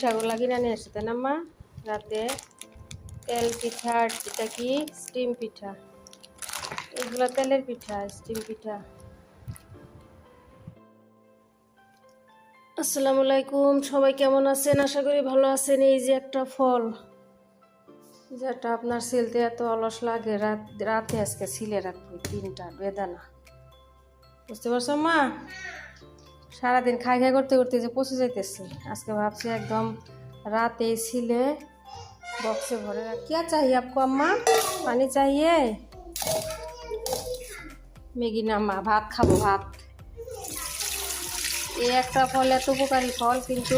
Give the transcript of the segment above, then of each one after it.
পিঠাগুলা কিনে নিয়ে এসে তাই না মা রাতে তেল পিঠা এটা কি, স্টিম পিঠা। এগুলো তেলের পিঠা, স্টিম পিঠা। আসসালামু আলাইকুম, সবাই কেমন আছেন? আশা করি ভালো আছেন। এই যে একটা ফল, যেটা আপনার সিলতে এত অলস লাগে, রাত রাতে আজকে সিলে রাখব তিনটা বেদানা। বুঝতে পারছ মা সারাদিন খাই খাই করতে করতে যে পচে যাইতেছে আজকে ভাবছি একদম রাতে ছিলে বক্সে ভরে রাখ क्या चाहिए आपको अम्मा পানি चाहिए ম্যাগি না মা ভাত খাবো ভাত এই একটা ফল এত উপকারী ফল কিন্তু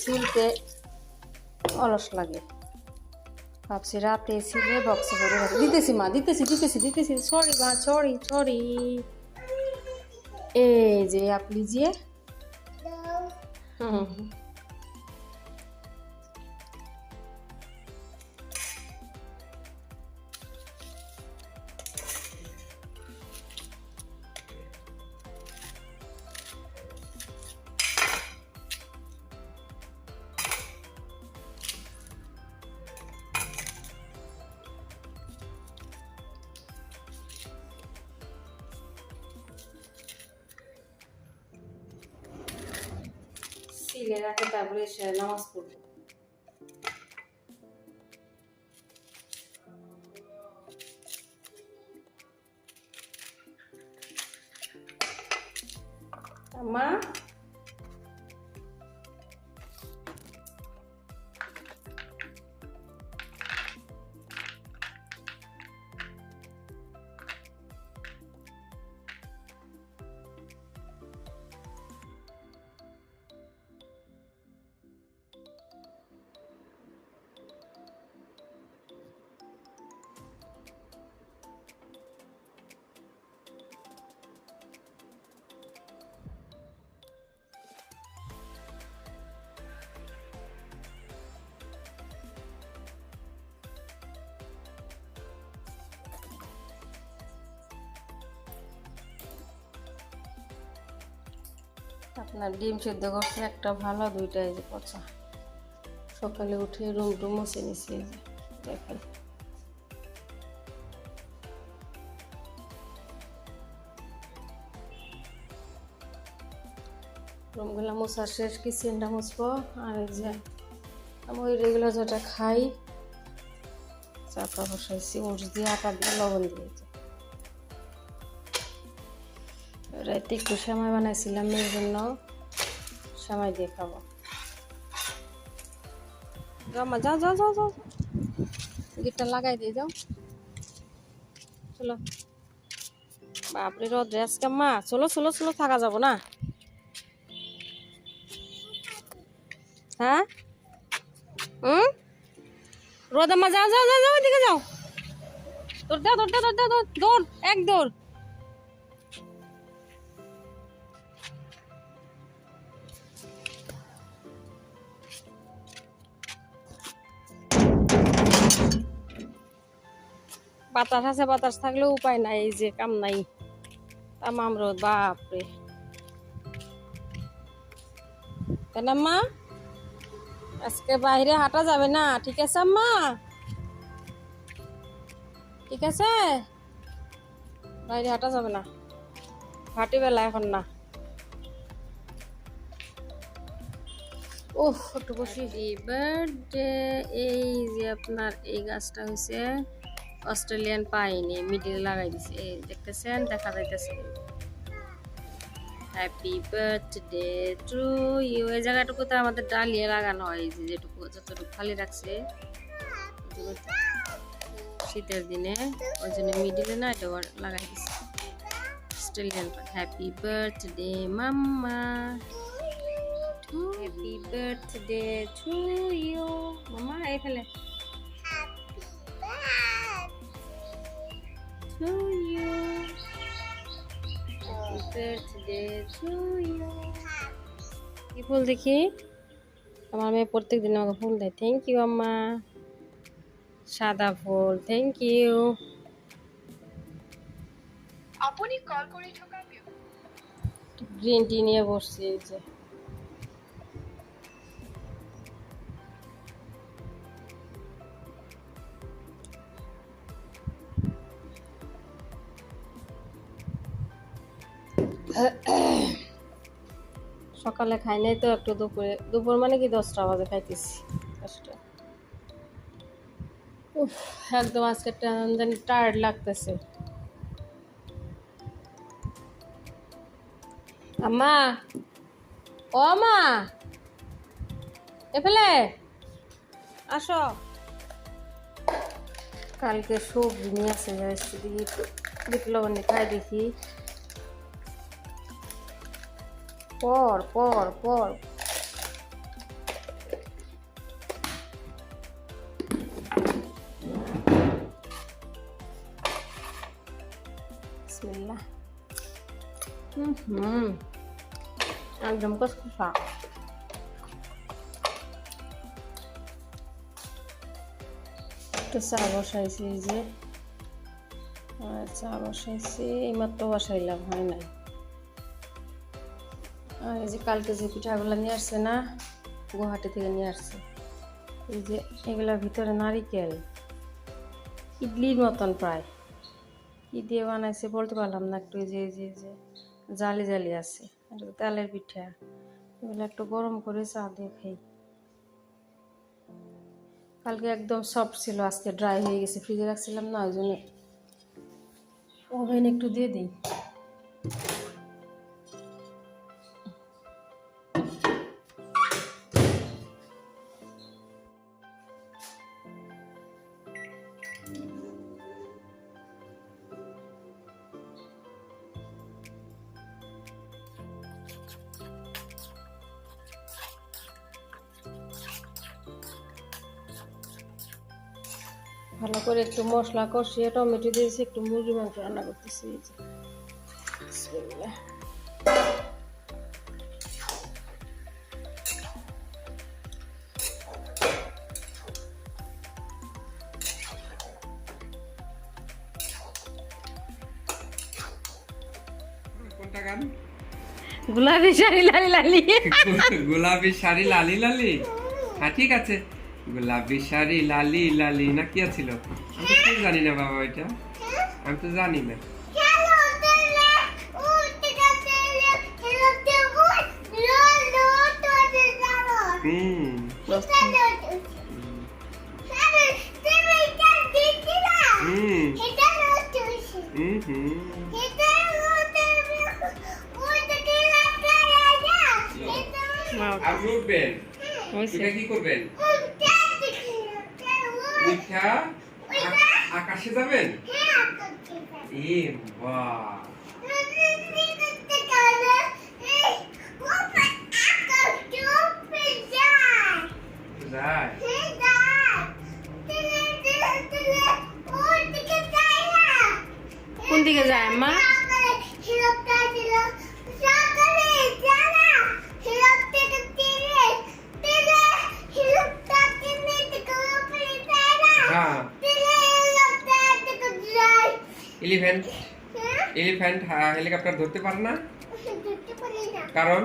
ছিলতে অলস লাগে ভাবছি রাতে ছিলে বক্সে ভরে রাখি দিতেছি মা দিতেছি দিতেছি দিতেছি সরি মা সরি সরি ए जे आप लीजिए हाँ সিলে রাখে তারপরে নামাজ পড়ব আপনার ডিম সেদ্ধ করছে, একটা ভালো, দুইটা এই যে পচা। সকালে উঠে রুম টুম মুছে নিছি দেখেন রুমগুলো মোছা শেষ, কিচেনটা মুছবো। আর এই যে, আমি ওই রেগুলার যেটা খাই চাপা বসাইছি উঠ দিয়ে, আটা দিয়ে, লবণ দিয়েছি। রাতে একটু সময় বানাইছিলাম মেয়ের জন্য সময় দিয়ে খাব। যাও মা, যাও যাও যাও যাও। গিটটা লাগাই দিয়ে যাও। চলো। বাপরে রোদ আজকে মা, চলো চলো চলো, থাকা যাব না। হ্যাঁ? হুম রোদ মা, যাও যাও যাও যাও এদিকে যাও। দৌড় দাও দৌড় দাও দৌড় দাও দৌড়, এক দৌড়। বাতাস আছে, বাতাস থাকলেও উপায় নাই যে কাম নাই। তামাম রোদ বাপরে। তাই মা আজকে বাইরে হাঁটা যাবে না, ঠিক আছে আম্মা? ঠিক আছে? বাইরে হাঁটা যাবে না। হাঁটি বেলা এখন না। ওহ একটু বসি। এই যে আপনার এই গাছটা হয়েছে অস্ট্রেলিয়ান পাইনি, মিডিলে লাগাই দিছে। এই দেখতেছেন, দেখা যাইতেছে। হ্যাপি বার্থডে টু ইউ এই জায়গাটুকুতে আমাদের ডালিয়ে লাগানো হয় যেটুকু, যতটুকু খালি রাখছে। শীতের দিনে, ওই জন্য মিডিলে না, এটা লাগাই দিছে। অস্ট্রেলিয়ান হ্যাপি বার্থডে মাম্মা। হ্যাপি বার্থডে টু ইউ মামা এই ফেলে। To you. Happy birthday to you. কি ফুল দেখি? আমার মেয়ে প্রত্যেক দিন আমাকে ফুল দেয়। থ্যাংক ইউ আম্মা। সাদা ফুল থ্যাংক ইউ আপুনি কল থকা ব্যক্তি গ্রিন টি নিয়ে বসছি এই যে। সকালে খাই নাই তো একটু দুপুরে। দুপুর মানে কি দশটা বাজে খাইতেছি, দশটা। উফ, একদম আজকে জানি টায়ার্ড লাগতেছে। আম্মা, ও মা এফেলে। আসো। কালকে সবজি নিয়ে আসে বিপ্লব খাই দেখি। পর পর পর। বিসমিল্লাহ। হুম হুম একদম কসকসা একটু চা বসাইছি যে। চা বসাইছি এইমাত্র বসাইলাম হয় নাই। এই যে কালকে যে পিঠাগুলো নিয়ে আসছে না, গুয়াহাটি থেকে নিয়ে আসছে। এই যে এগুলোর ভিতরে নারিকেল, ইডলির মতন প্রায়। কি দিয়ে বানাইছে বলতে পারলাম না, একটু যে যে যে জালি জালি আছে। তেলের পিঠা, এগুলো একটু গরম করে চা দিয়ে খাই। কালকে একদম সফট ছিল, আজকে ড্রাই হয়ে গেছে ফ্রিজে রাখছিলাম না, ওই জন্য ওভেন একটু দিয়ে দিই। ভালো করে একটু মশলা কষিয়ে টমেটো দিয়েছি একটু মুরগি মাংস রান্না করতেছি এই যে। বিসমিল্লাহ। কোনটা গান গোলাপি শাড়ি লালি লালি গোলাপি শাড়ি লালি লালি হ্যাঁ ঠিক আছে গোলাপি শাড়ি লালি লালি না কি আছিল? আমি তো ঠিক জানি না বাবা এটা। আমি তো জানি না। হুম। আপনি কি করবেন? উঠা আকাশে যাবেন? এ বাহ। যায়? কোন দিকে যায়? আম্মা এলিফ্যান্ট হেলিকপ্টার ধরতে পারে না। কারণ?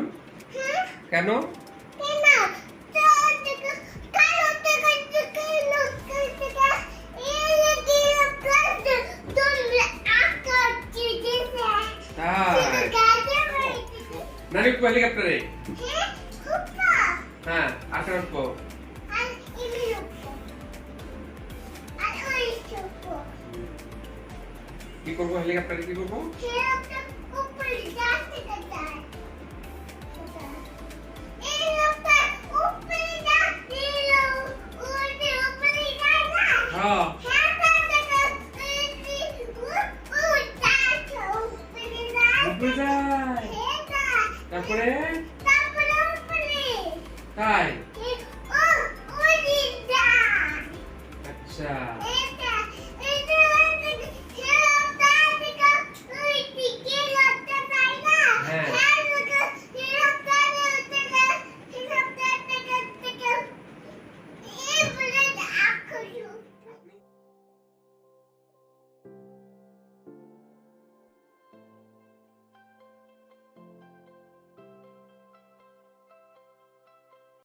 কেন? তাই। নানি হেলিকপ্টারে হ্যাঁ আটটা করব? হেলিকপ্টারে কি করব? হ্যাঁ। যায়। তারপরে? তাই? আচ্ছা।